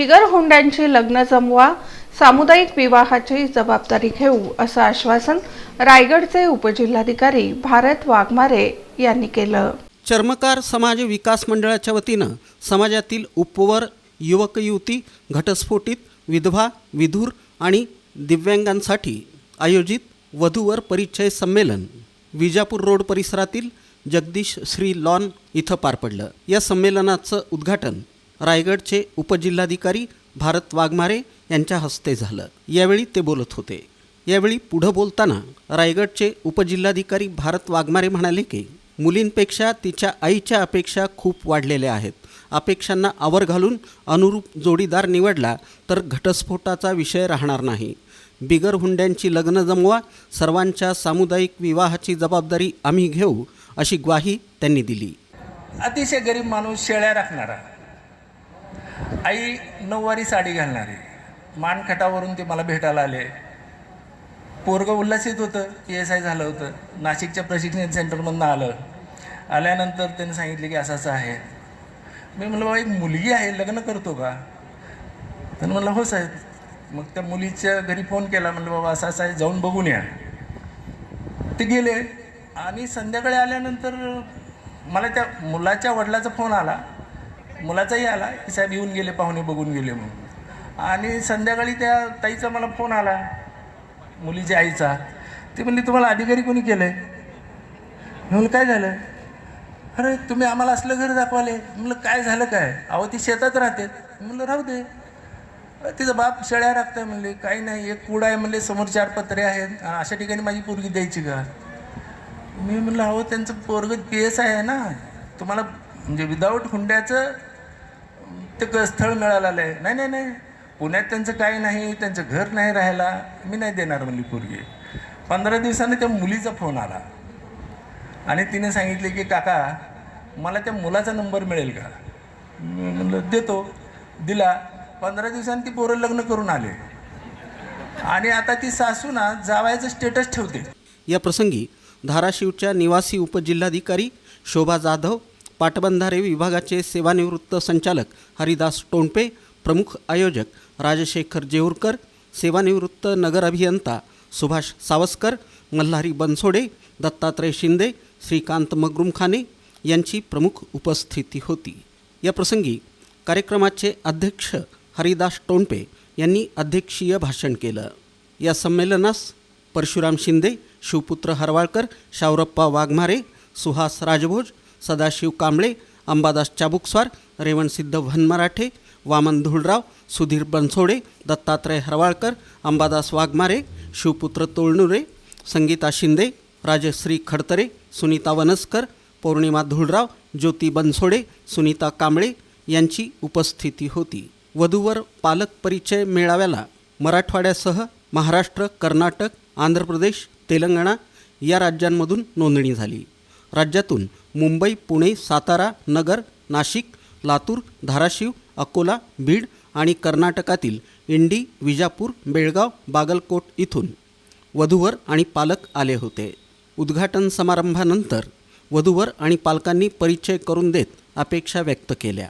बिगर हुंड्यांची लग्न जमवा सामुदायिक विवाहाची जबाबदारी घेऊ असं आश्वासन रायगडचे उपजिल्हाधिकारी भारत वाघमारे यांनी केलं. चर्मकार समाज विकास मंडळाच्या वतीनं समाजातील उपवर युवक युवती घटस्फोटित विधवा विधूर आणि दिव्यांगांसाठी आयोजित वधूवर परिचय संमेलन विजापूर रोड परिसरातील जगदीश श्री लॉन इथं पार पडलं. या संमेलनाचं उद्घाटन रायगडचे उपजिल्हाधिकारी भारत वाघमारे यांच्या हस्ते झालं. यावेळी ते बोलत होते. यावेळी पुढं बोलताना रायगडचे उपजिल्हाधिकारी भारत वाघमारे म्हणाले की मुलींपेक्षा तिच्या आईच्या अपेक्षा खूप वाढलेल्या आहेत. अपेक्षांना आवर घालून अनुरूप जोडीदार निवडला तर घटस्फोटाचा विषय राहणार नाही. बिगर हुंड्यांची लग्न जमवा सर्वांच्या सामुदायिक विवाहाची जबाबदारी आम्ही घेऊ अशी ग्वाही त्यांनी दिली. अतिशय गरीब माणूस शेळ्या राखणारा. आई नऊवारी साडी घालणारी. मानखटावरून ते मला भेटायला आले. पोरगं उल्हासित होतं पी एस आय झालं होतं. नाशिकच्या प्रशिक्षण सेंटरमधनं आलं. आल्यानंतर त्यांनी सांगितले की असं असं आहे. मी म्हणलं बाबा एक मुलगी आहे लग्न करतो का? तर म्हणलं हो साहेब. मग त्या मुलीच्या घरी फोन केला म्हणलं बाबा असं असं आहे जाऊन बघून या. ते गेले. आणि संध्याकाळी आल्यानंतर मला त्या मुलाच्या वडिलाचा फोन आला. मुलाचाही आला की साहेब येऊन गेले पाहुणे बघून गेले म्हणून. आणि संध्याकाळी त्या ताईचा मला फोन आला मुलीच्या आईचा. ती म्हणली तुम्हाला अधिकारी कोणी केलं आहे म्हणलं काय झालं? अरे तुम्ही आम्हाला असलं घर दाखवाले. म्हणलं काय झालं काय? अहो ती शेतात राहते. म्हणलं राहू दे. तिचा बाप शेळ्या राखतंय म्हणले. काही नाही एक कुड आहे म्हणले समोर चार पत्रे आहेत. आणि अशा ठिकाणी माझी पोरगी द्यायची का? मी म्हणलं अहो त्यांचं पोरग पी एस आहे ना. तुम्हाला म्हणजे विदाऊट हुंड्याचं ते क स्थळ मिळालेलं आहे. नाही नाही नाही. पुण्यात त्यांचं काही नाही त्यांचं घर नाही राहायला. मी नाही देणार म्हणली पोरगी. पंधरा दिवसांनी त्या मुलीचा फोन आला. आणि तिने सांगितले की काका मला त्या मुलाचा नंबर मिळेल का? म्हणलं देतो. दिला. पंधरा दिवसांनी ती पोरं लग्न करून आले. आणि आता ती सासू ना जावायचं स्टेटस ठेवते. या प्रसंगी धाराशिवच्या निवासी उपजिल्हाधिकारी शोभा जाधव पाटबंधारे विभागाचे सेवानिवृत्त संचालक हरिदास टोंडपे प्रमुख आयोजक राजशेखर जेऊरकर सेवानिवृत्त नगर अभियंता सुभाष सावस्कर मल्हारी बनसोडे दत्तात्रय शिंदे श्रीकांत मगरुमखाने यांची प्रमुख उपस्थिती होती. या प्रसंगी कार्यक्रमाचे अध्यक्ष हरिदास टोंडपे यांनी अध्यक्षीय भाषण केलं. या संमेलनास परशुराम शिंदे शिवपुत्र हरवाळकर शावरप्पा वाघमारे सुहास राजभोज सदाशिव कांबळे अंबादास चाबुकस्वार रेवणसिद्ध भनमराठे वामन धुळराव सुधीर बनसोडे दत्तात्रय हरवाळकर अंबादास वाघमारे शिवपुत्र तोळनुरे संगीता शिंदे राजश्री खडतरे सुनीता वनस्कर पौर्णिमा धुळराव ज्योती बनसोडे सुनीता कांबळे यांची उपस्थिती होती. वधूवर पालक परिचय मेळाव्याला मराठवाड्यासह महाराष्ट्र कर्नाटक आंध्र प्रदेश तेलंगणा या राज्यांमधून नोंदणी झाली. राज्यातून मुंबई पुणे सातारा नगर नाशिक लातूर धाराशिव अकोला बीड आणि कर्नाटकातील इंडी विजापूर बेळगाव बागलकोट इथून वधूवर आणि पालक आले होते. उद्घाटन समारंभानंतर वधूवर आणि पालकांनी परिचय करून देत अपेक्षा व्यक्त केल्या.